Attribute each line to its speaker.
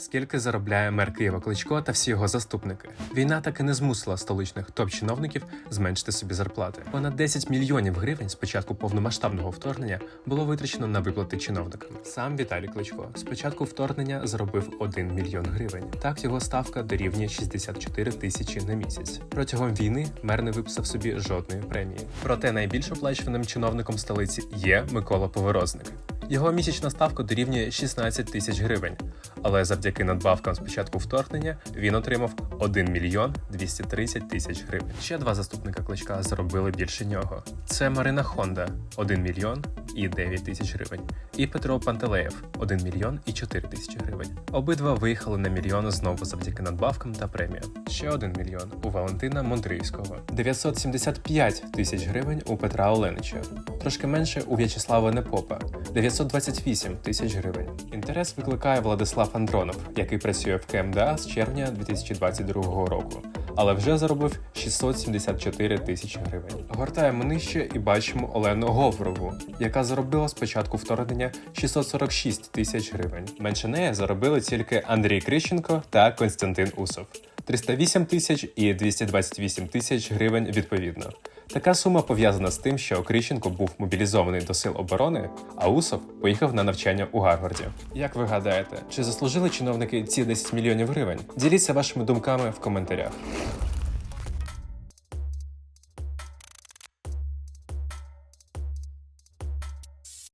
Speaker 1: Скільки заробляє мер Києва Кличко та всі його заступники? Війна таки не змусила столичних топ-чиновників зменшити собі зарплати. Понад 10 мільйонів гривень з початку повномасштабного вторгнення було витрачено на виплати чиновникам. Сам Віталій Кличко з початку вторгнення заробив 1 мільйон гривень. Так його ставка дорівнює 64 тисячі на місяць. Протягом війни мер не виписав собі жодної премії. Проте найбільш оплачуваним чиновником столиці є Микола Поворозник. Його місячна ставка дорівнює 16 тисяч гривень, але завдяки надбавкам з початку вторгнення він отримав 1 мільйон 230 тисяч гривень. Ще два заступника кличка заробили більше нього. Це Марина Хонда 1 мільйон і 9 тисяч гривень, і Петро Пантелеєв 1 мільйон і 4 тисячі гривень. Обидва виїхали на мільйон знову завдяки надбавкам та преміям. Ще 1 мільйон у Валентина Мондрийського, 975 тисяч гривень у Петра Оленича, трошки менше у В'ячеслава Непопа 928 тисяч гривень. Інтерес викликає Владислав Андронов, який працює в КМДА з червня 2022 року, але вже заробив 674 тисячі гривень. Гортаємо нижче і бачимо Олену Говрову, яка заробила з початку вторгнення 646 тисяч гривень. Менше неї заробили тільки Андрій Крищенко та Константин Усов. 308 тисяч і 228 тисяч гривень відповідно. Така сума пов'язана з тим, що Кріщенко був мобілізований до сил оборони, а Усов поїхав на навчання у Гарварді. Як ви гадаєте, чи заслужили чиновники ці 10 мільйонів гривень? Діліться вашими думками в коментарях.